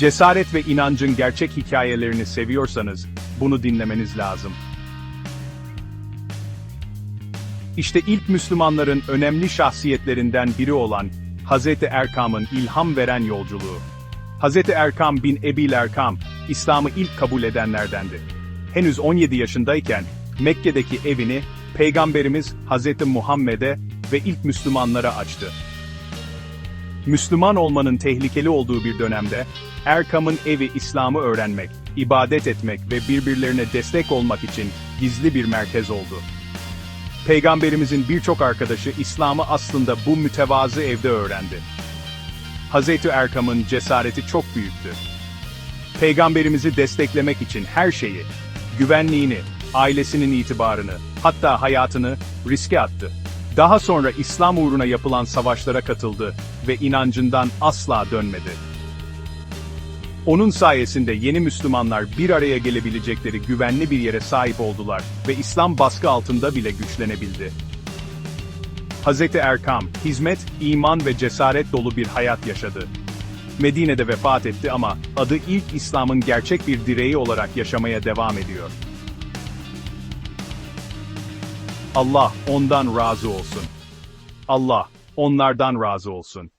Cesaret ve inancın gerçek hikayelerini seviyorsanız, bunu dinlemeniz lazım. İşte ilk Müslümanların önemli şahsiyetlerinden biri olan Hazreti Erkam'ın ilham veren yolculuğu. Hazreti Erkam bin Ebil Erkam, İslam'ı ilk kabul edenlerdendi. Henüz 17 yaşındayken Mekke'deki evini Peygamberimiz Hazreti Muhammed'e ve ilk Müslümanlara açtı. Müslüman olmanın tehlikeli olduğu bir dönemde, Erkam'ın evi İslam'ı öğrenmek, ibadet etmek ve birbirlerine destek olmak için gizli bir merkez oldu. Peygamberimizin birçok arkadaşı İslam'ı aslında bu mütevazı evde öğrendi. Hazreti Erkam'ın cesareti çok büyüktü. Peygamberimizi desteklemek için her şeyi, güvenliğini, ailesinin itibarını, hatta hayatını riske attı. Daha sonra İslam uğruna yapılan savaşlara katıldı ve inancından asla dönmedi. Onun sayesinde yeni Müslümanlar bir araya gelebilecekleri güvenli bir yere sahip oldular ve İslam baskı altında bile güçlenebildi. Hz. Erkam, hizmet, iman ve cesaret dolu bir hayat yaşadı. Medine'de vefat etti ama adı ilk İslam'ın gerçek bir direği olarak yaşamaya devam ediyor. Allah ondan razı olsun. Allah onlardan razı olsun.